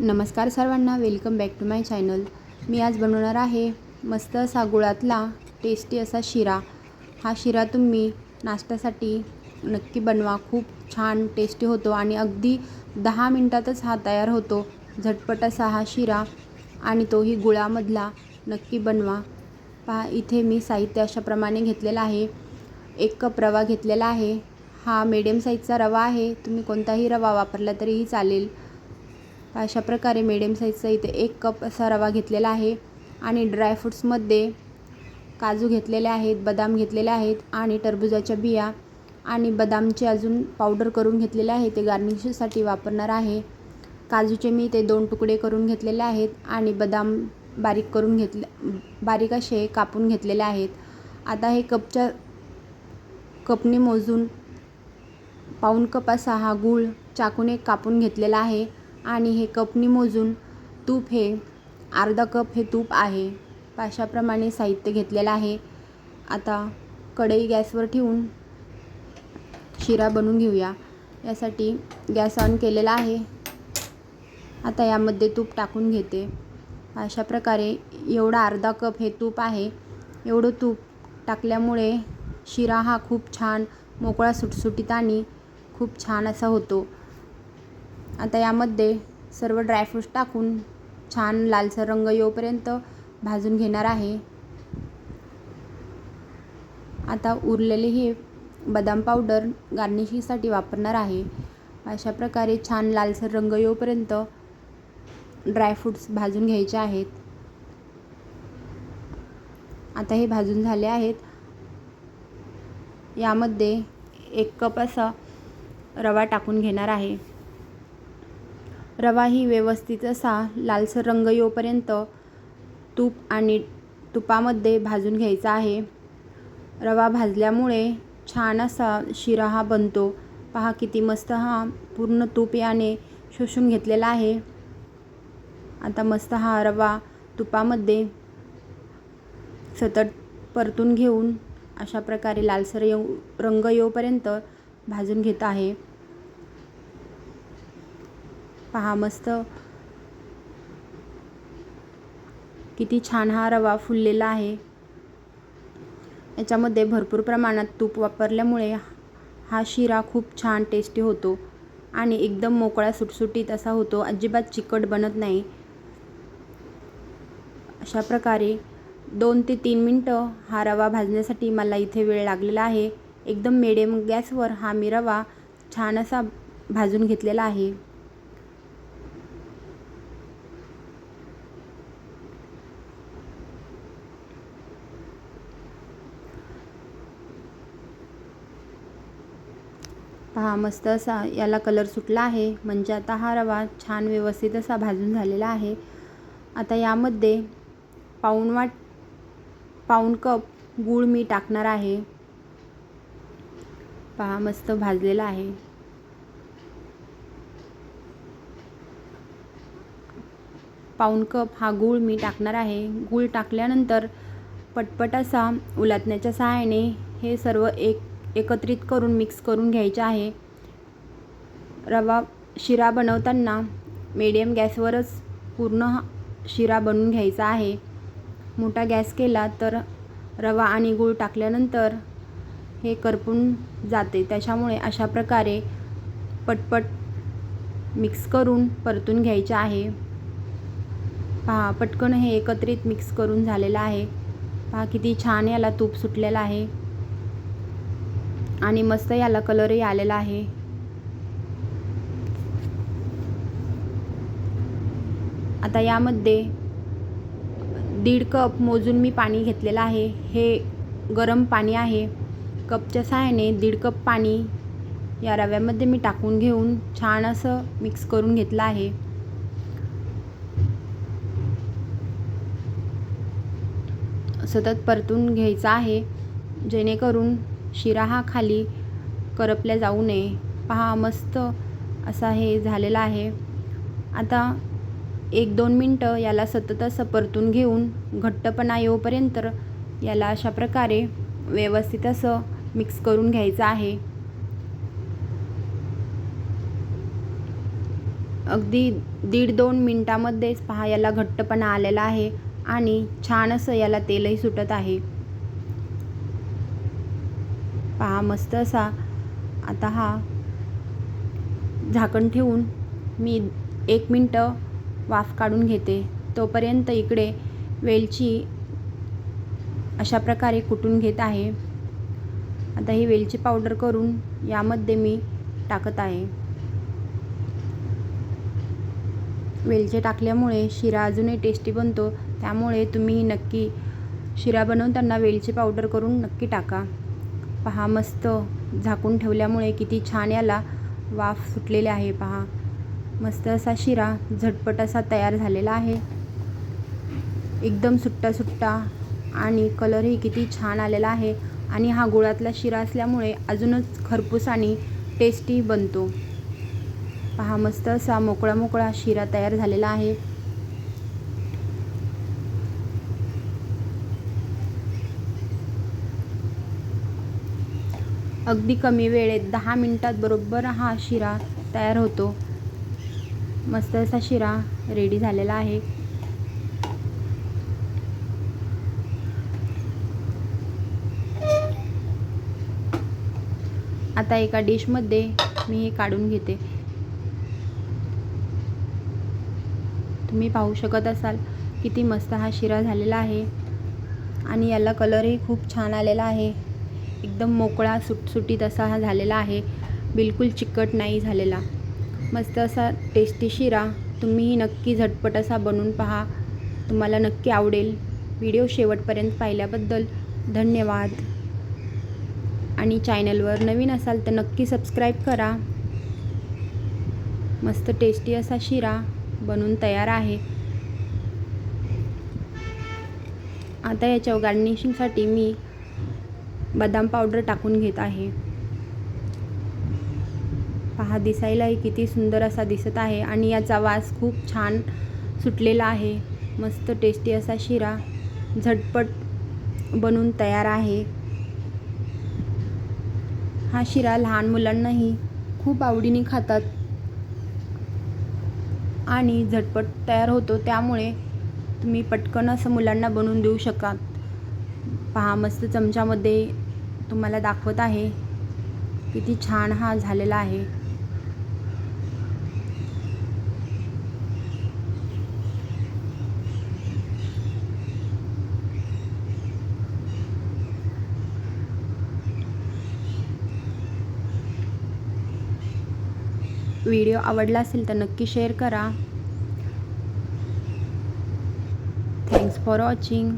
नमस्कार सर्वांना welcome back to my channel मी आज बनवणार आहे मस्त असा गुळातला टेस्टी असा शिरा. हा शिरा तुम्ही नाश्त्यासाठी नक्की बनवा. खूप छान टेस्टी होतो आणि अगदी दहा मिनटातच हा तयार होतो. झटपट असा हा शिरा आणि तोही गुळामधला नक्की बनवा. पहा इथे मी साहित्य अशाप्रमाणे घेतलेलं आहे. एक कप रवा घेतलेला आहे. हा मिडियम साईजचा रवा आहे. तुम्ही कोणताही रवा वापरला तरीही चालेल. अशा प्रकारे मिडियम साईजचा इथे एक कप असा रवा घेतलेला आहे. आणि ड्रायफ्रूट्समध्ये काजू घेतलेले आहेत बदाम घेतलेले आहेत आणि टरबुजाच्या बिया आणि बदामचे अजून पावडर करून घेतलेले आहे. ते गार्निशिंगसाठी वापरणार आहे. काजूचे मी ते दोन तुकडे करून घेतलेले आहेत आणि बदाम बारीक करून घेतले बारीक असे कापून घेतलेले आहेत. आता हे कपच्या कपने मोजून पाऊण कप असा हा गूळ चाकूने कापून घेतलेला आहे. आणि हे कपनी मोजून तूप हे अर्धा कप हे तूप आहे. अशाप्रमाणे साहित्य घेतलेलं आहे. आता कढई गॅसवर ठेवून शिरा बनवून घेऊया. यासाठी गॅस ऑन केलेला आहे. आता यामध्ये तूप टाकून घेते. अशा प्रकारे एवढा अर्धा कप हे तूप आहे. एवढं तूप टाकल्यामुळे शिरा हा खूप छान मोकळा सुटसुटीत आणि खूप छान असा होतो. आता यामध्ये सर्व ड्रायफ्रूट्स टाकून छान लालसर रंग येऊपर्यंत भाजून घेणार आहे. आता उरलेले हे बदाम पावडर गार्निशिंगसाठी वापरणार आहे. अशा प्रकारे छान लालसर रंग येऊपर्यंत ड्रायफ्रूट्स भाजून घ्यायचे आहेत. आता हे भाजून झाले आहेत. यामध्ये एक कप असा रवा टाकून घेणार आहे. रवा ही व्यवस्थित असा लालसर रंग येऊपर्यंत तूप आणि तुपामध्ये भाजून घ्यायचा आहे. रवा भाजल्यामुळे छान असा शिरा हा बनतो. पहा किती मस्त हा पूर्ण तूप याने शोषून घेतलेला आहे. आता मस्त हा रवा तुपामध्ये सतत परतून घेऊन अशा प्रकारे लालसर येऊ रंग येऊपर्यंत भाजून घेत आहे. पहा मस्त. किती छान हा रवा फुललेला आहे. याच्यामध्ये भरपूर प्रमाणात तूप वापरल्यामुळे हा शिरा खूप छान टेस्टी होतो. आणि एकदम मोकळा सुटसुटीत असा होतो. अजिबात चिकट बनत नाही. अशा प्रकारे दोन ते तीन मिनटं हा रवा भाजण्यासाठी मला इथे वेळ लागलेला आहे. एकदम मिडियम गॅसवर हा मी रवा छान असा भाजून घेतलेला आहे. पहा मस्त असा याला कलर सुटला आहे. म्हणजे आता हा रवा छान व्यवस्थित असा भाजून झालेला आहे. आता यामध्ये पाऊण वाट पाऊण कप गूळ मी टाकणार आहे. पहा मस्त भाजलेला आहे. पाऊण कप हा गूळ मी टाकणार आहे. गूळ टाकल्यानंतर पटपट असा उलटण्याच्या सहाय्याने हे सर्व एक एकत्रित करून मिक्स करून घ्यायचे आहे. रवा शिरा बनवताना मीडियम गॅसवरच पूर्ण शिरा बनवून घ्यायचा आहे. मोठा गॅस केला तर रवा आणि गूळ टाकल्यानंतर हे करपून जाते. त्याच्यामुळे अशा प्रकारे पटपट मिक्स करून परतून घ्यायचे आहे. पहा पटकन हे एकत्रित मिक्स करून झालेलं आहे. पहा किती छान याला तूप सुटलेलं आहे. आणि मस्त याला कलरही आलेला आहे. आता यामध्ये दीड कप मोजून मी पाणी घेतलेलं आहे. हे गरम पाणी आहे. कपच्या सहाय्याने दीड कप पाणी या रव्यामध्ये मी टाकून घेऊन छान असं मिक्स करून घेतलं आहे. सतत परतून घ्यायचं आहे. जेणेकरून शिरा हा खाली करपल्या जाऊ नये. पहा मस्त असा हे झालेला आहे. आता एक दोन मिनटं याला सतत असं परतून घेऊन घट्टपणा येऊपर्यंत याला अशा प्रकारे व्यवस्थित असं मिक्स करून घ्यायचं आहे. अगदी दीड दोन मिनटामध्येच पहा याला घट्टपणा आलेला आहे आणि छान असं याला तेलही सुटत आहे. पहा मस्त असा. आता हा झाकण ठेवून मी एक मिनटं वाफ काढून घेते. तोपर्यंत इकडे वेलची अशा प्रकारे कुटून घेत आहे. आता ही वेलची पावडर करून यामध्ये मी टाकत आहे. वेलचे टाकल्यामुळे शिरा अजूनही टेस्टी बनतो. त्यामुळे तुम्ही नक्की शिरा बनवताना वेलची पावडर करून नक्की टाका. पहा मस्त झाकून ठेवल्यामुळे किती छान याला वाफ सुटलेले आहे पहा. मस्त असा शिरा झटपट असा तयार झालेला आहे. एकदम सुट्टा सुट्टा आणि कलरही किती छान आलेला आहे आणि हा गुळातला शिरा असल्यामुळे अजूनच खरपूस आणि टेस्टी बनतो. पहा मस्त असा मोकळा मोकळा शिरा तयार झालेला आहे. अगदी कमी वेळेत दहा मिनटात बरोबर हा शिरा तयार होतो. मस्त असा शिरा रेडी झालेला आहे. आता एका डिशमध्ये मी हे काढून घेते. तुम्ही पाहू शकत असाल किती मस्त हा शिरा झालेला आहे. आणि याला कलरही खूप छान आलेला आहे. एकदम मोकळा सुटसुटीत असा हा झालेला आहे. बिलकुल चिकट नाही झालेला. मस्त असा टेस्टी शिरा. तुम्हीही नक्की झटपट असा बनवून पहा. तुम्हाला नक्की आवडेल. व्हिडिओ शेवटपर्यंत पाहिल्याबद्दल धन्यवाद. आणि चॅनलवर नवीन असाल तर नक्की सबस्क्राईब करा. मस्त टेस्टी असा शिरा बनून तयार आहे. आता याच्या गार्निशिंगसाठी मी बदाम पावडर टाकून घेत आहे. पहा दिसायलाही किती सुंदर असा दिसत आहे आणि याचा वास खूप छान सुटलेला आहे. मस्त टेस्टी असा शिरा झटपट बनून तयार आहे. हा शिरा लहान मुलांनाही खूप आवडीने खातात आणि झटपट तयार होतो. त्यामुळे तुम्ही पटकन असं मुलांना बनवून देऊ शकाल. पहा मस्त चमच्यामध्ये तुम्हाला दाखवत आहे. किती छान हा झालेला आहे. व्हिडिओ आवडला असेल तर नक्की शेअर करा. Thanks for watching